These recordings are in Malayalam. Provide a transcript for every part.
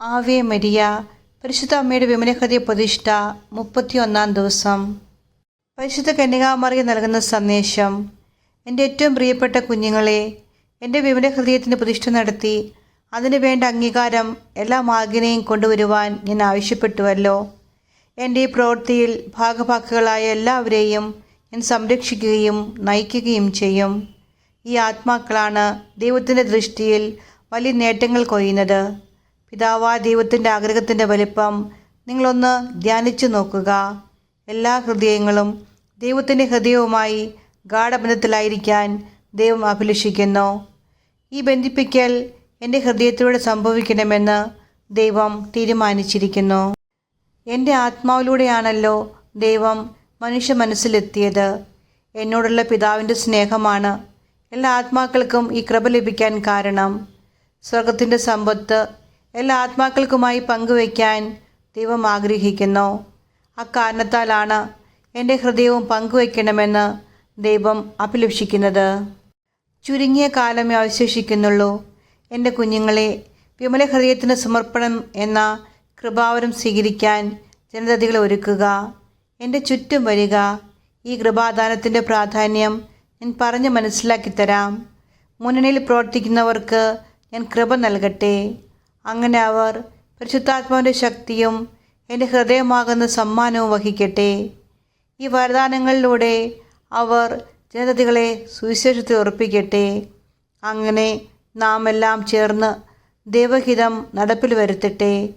ആവേ മരിയ പരിശുദ്ധ അമ്മയുടെ വിമലഹൃദയ പ്രതിഷ്ഠ മുപ്പത്തിയൊന്നാം ദിവസം. പരിശുദ്ധ കന്യകാമറിയ നൽകുന്ന സന്ദേശം എന്റെ ഏറ്റവും പ്രിയപ്പെട്ട കുഞ്ഞുങ്ങളെ എന്റെ വിമല ഹൃദയത്തിന്റെ പ്രതിഷ്ഠ നടത്തി അതിനു വേണ്ട അംഗീകാരം എല്ലാ മാർഗിനെയും കൊണ്ടുവരുവാൻ ഞാൻ ആവശ്യപ്പെട്ടുവല്ലോ. എന്റെ ഈ പ്രവൃത്തിയിൽ ഭാഗഭാക്കുകളായ എല്ലാവരെയും ഞാൻ സംരക്ഷിക്കുകയും നയിക്കുകയും ചെയ്യും. ഈ ആത്മാക്കളാണ് ദൈവത്തിന്റെ ദൃഷ്ടിയിൽ വലിയ നേട്ടങ്ങൾ കൊയ്യുന്നത്. പിതാവാ ദൈവത്തിന്റെ ആഗ്രഹത്തിന്റെ വലിപ്പം നിങ്ങളൊന്ന് ധ്യാനിച്ചു നോക്കുക. എല്ലാ ഹൃദയങ്ങളും ദൈവത്തിന്റെ ഹൃദയവുമായി ഗാഠബന്ധത്തിലായിരിക്കാൻ ദൈവം അഭിലഷിക്കുന്നു. ഈ ബന്ധിപ്പിക്കൽ എന്റെ ഹൃദയത്തിലൂടെ സംഭവിക്കണമെന്ന് ദൈവം തീരുമാനിച്ചിരിക്കുന്നു. എന്റെ ആത്മാവിലൂടെയാണല്ലോ ദൈവം മനുഷ്യ മനസ്സിലെത്തിയത്. എന്നോടുള്ള പിതാവിന്റെ സ്നേഹമാണ് എല്ലാ ആത്മാക്കൾക്കും ഈ കൃപ ലഭിക്കാൻ കാരണം. സ്വർഗത്തിന്റെ സമ്പത്ത് എല്ലാ ആത്മാക്കൾക്കുമായി പങ്കുവയ്ക്കാൻ ദൈവം ആഗ്രഹിക്കുന്നു. അക്കാരണത്താലാണ് എന്റെ ഹൃദയവും പങ്കുവയ്ക്കണമെന്ന് ദൈവം അഭിലഷിക്കുന്നത്. ചുരുങ്ങിയ കാലമേ അവശേഷിക്കുന്നുള്ളൂ. എന്റെ കുഞ്ഞുങ്ങളെ വിമല ഹൃദയത്തിന് സമർപ്പണം എന്ന കൃപാവരം സ്വീകരിക്കാൻ ജനതതികളെ ഒരുക്കുക. എന്റെ ചുറ്റും വരിക. ഈ കൃപാദാനത്തിന്റെ പ്രാധാന്യം ഞാൻ പറഞ്ഞ് മനസ്സിലാക്കി തരാം മുന്നണിയിൽ പ്രവർത്തിക്കുന്നവർക്ക് ഞാൻ കൃപ നൽകട്ടെ. അങ്ങനെ അവർ പരിശുദ്ധാത്മാവിന്റെ ശക്തിയും എന്റെ ഹൃദയമാകുന്ന സമ്മാനവും വഹിക്കട്ടെ. ഈ വരദാനങ്ങളിലൂടെ അവർ ജനതകളെ സുവിശേഷത്തിൽ ഉറപ്പിക്കട്ടെ. അങ്ങനെ നാം എല്ലാം ചേർന്ന് ദൈവഹിതം നടപ്പിൽ വരുത്തട്ടെ.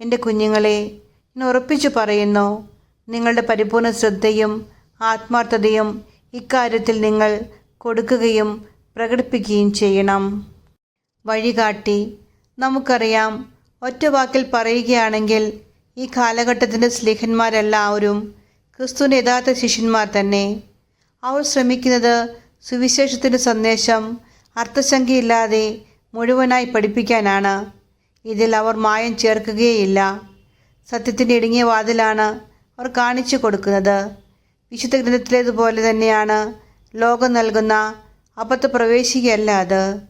എന്റെ കുഞ്ഞുങ്ങളെ ഞാൻ ഉറപ്പിച്ചു പറയുന്നു നിങ്ങളുടെ പരിപൂർണ ശ്രദ്ധയും ആത്മാർത്ഥതയും ഇക്കാര്യത്തിൽ നിങ്ങൾ കൊടുക്കുകയും പ്രകടിപ്പിക്കുകയും ചെയ്യണം. വഴികാട്ടി നമുക്കറിയാം. ഒറ്റ വാക്കിൽ പറയുകയാണെങ്കിൽ ഈ കാലഘട്ടത്തിന്റെ സ്ലേഹന്മാരെല്ലാവരും ക്രിസ്തുവിന്റെ യഥാർത്ഥ ശിഷ്യന്മാർ തന്നെ. അവർ ശ്രമിക്കുന്നത് സുവിശേഷത്തിന്റെ സന്ദേശം അർത്ഥശങ്കയില്ലാതെ മുഴുവനായി പഠിപ്പിക്കാനാണ്. ഇതിൽ അവർ മായം ചേർക്കുകയില്ല. സത്യത്തിന്റെ ഇടുങ്ങിയ വാതിലാണ് അവർ കാണിച്ചു കൊടുക്കുന്നത്. വിശുദ്ധ ഗ്രന്ഥത്തിലേതുപോലെ തന്നെയാണ് ലോകം നൽകുന്ന അബദ്ധ പ്രവേശികയല്ല അത്.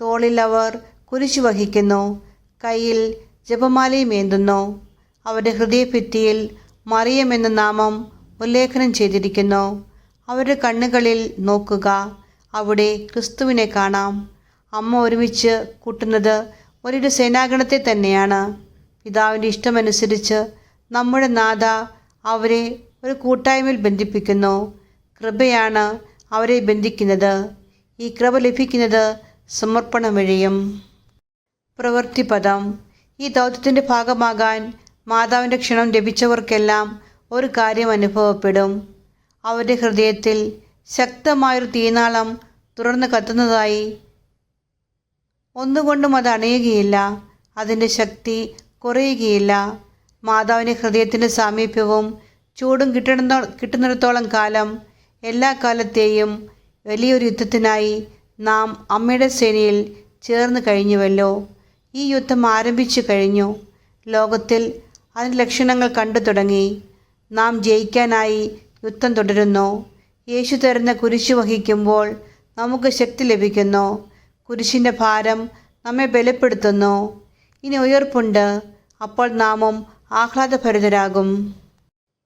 തോളിൽ അവർ കുരിശു വഹിക്കുന്നു. കയ്യിൽ ജപമാലയും ഏന്തുന്നു. അവരുടെ ഹൃദയഭിത്തിയിൽ മറിയം എന്ന നാമം ഉല്ലേഖനം ചെയ്തിരിക്കുന്നു. അവരുടെ കണ്ണുകളിൽ നോക്കുക. അവിടെ ക്രിസ്തുവിനെ കാണാം. അമ്മ ഒരുമിച്ച് കൂട്ടുന്നത് ഒരു സേനാഗണത്തെ തന്നെയാണ്. പിതാവിന്റെ ഇഷ്ടമനുസരിച്ച് നമ്മുടെ നാഥ അവരെ ഒരു കൂട്ടായ്മയിൽ ബന്ധിപ്പിക്കുന്നു. കൃപയാണ് അവരെ ബന്ധിക്കുന്നത്. ഈ കൃപ ലഭിക്കുന്നത് സമർപ്പണം വഴിയും പ്രവൃത്തിപദം. ഈ ദൗത്യത്തിന്റെ ഭാഗമാകാൻ മാതാവിന്റെ ക്ഷണം ലഭിച്ചവർക്കെല്ലാം ഒരു കാര്യം അനുഭവപ്പെടും. അവരുടെ ഹൃദയത്തിൽ ശക്തമായൊരു തീനാളം തുറന്ന് കത്തുന്നതായി. ഒന്നുകൊണ്ടും അത് അണയുകയില്ല അതിന്റെ ശക്തി കുറയുകയില്ല. മാതാവിന്റെ ഹൃദയത്തിന്റെ സാമീപ്യവും ചൂടും കിട്ടുന്ന കിട്ടുന്നിടത്തോളം കാലം എല്ലാ കാലത്തെയും വലിയൊരു യുദ്ധത്തിനായി നാം അമ്മയുടെ സേനയിൽ ചേർന്ന് കഴിഞ്ഞുവല്ലോ. ഈ യുദ്ധം ആരംഭിച്ചു കഴിഞ്ഞു. ലോകത്തിൽ അതിന്റെ ലക്ഷണങ്ങൾ കണ്ടു തുടങ്ങി. നാം ജയിക്കാനായി യുദ്ധം തുടരുന്നു. യേശു തരുന്ന കുരിശ് വഹിക്കുമ്പോൾ നമുക്ക് ശക്തി ലഭിക്കുന്നു. കുരിശിന്റെ ഭാരം നമ്മെ ബലപ്പെടുത്തുന്നു. ഇനി ഉയർപ്പുണ്ട്. അപ്പോൾ നാമം ആഹ്ലാദഭരിതരാകും.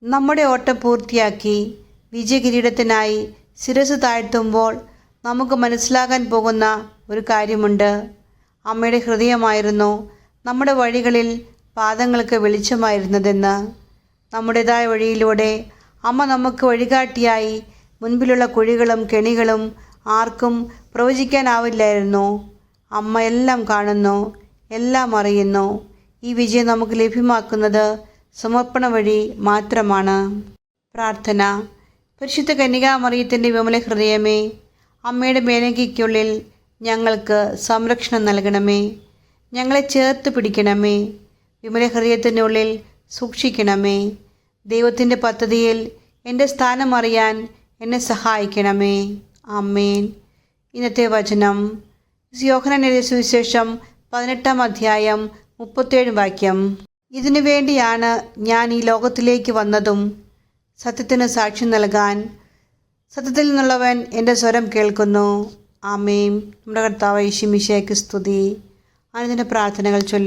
നമ്മുടെ ഓട്ടം പൂർത്തിയാക്കി വിജയകിരീടത്തിനായി ശിരസ് താഴ്ത്തുമ്പോൾ നമുക്ക് മനസ്സിലാകാൻ പോകുന്ന ഒരു കാര്യമുണ്ട്. അമ്മയുടെ ഹൃദയമായിരുന്നു. നമ്മുടെ വഴികളിൽ പാദങ്ങൾക്ക് വെളിച്ചമായിരുന്നതെന്ന്. നമ്മുടേതായ വഴിയിലൂടെ അമ്മ നമുക്ക് വഴികാട്ടിയായി മുൻപിലുള്ള കുഴികളും കെണികളും ആർക്കും പ്രവചിക്കാനാവില്ലായിരുന്നു. അമ്മ എല്ലാം കാണുന്നു എല്ലാം അറിയുന്നു. ഈ വിജയം നമുക്ക് ലഭ്യമാക്കുന്നത് സമർപ്പണ വഴി മാത്രമാണ്. പ്രാർത്ഥന. പരിശുദ്ധ കന്യകാമറിയത്തിന്റെ വിമല ഹൃദയമേ അമ്മയുടെ മേലങ്കിക്കുള്ളിൽ ഞങ്ങൾക്ക് സംരക്ഷണം നൽകണമേ. ഞങ്ങളെ ചേർത്ത് പിടിക്കണമേ. വിമല ഹൃദയത്തിനുള്ളിൽ സൂക്ഷിക്കണമേ. ദൈവത്തിന്റെ പദ്ധതിയിൽ എന്റെ സ്ഥാനം അറിയാൻ എന്നെ സഹായിക്കണമേ. അമ്മേൻ ഇന്നത്തെ വചനം. യോഹനൻ എഴുതിയ സുവിശേഷം പതിനെട്ടാം അധ്യായം മുപ്പത്തേഴ് വാക്യം. ഇതിനു വേണ്ടിയാണ് ഞാൻ ഈ ലോകത്തിലേക്ക് വന്നതും സത്യത്തിന് സാക്ഷ്യം നൽകാൻ. സത്യത്തിൽ നിന്നുള്ളവൻ എന്റെ സ്വരം കേൾക്കുന്നു. ആമേം നമ്മുടെ കർത്താവ് യേശുമിശയ്ക്ക് സ്തുതി. അനുദിന പ്രാർത്ഥനകൾ ചൊല്ലുക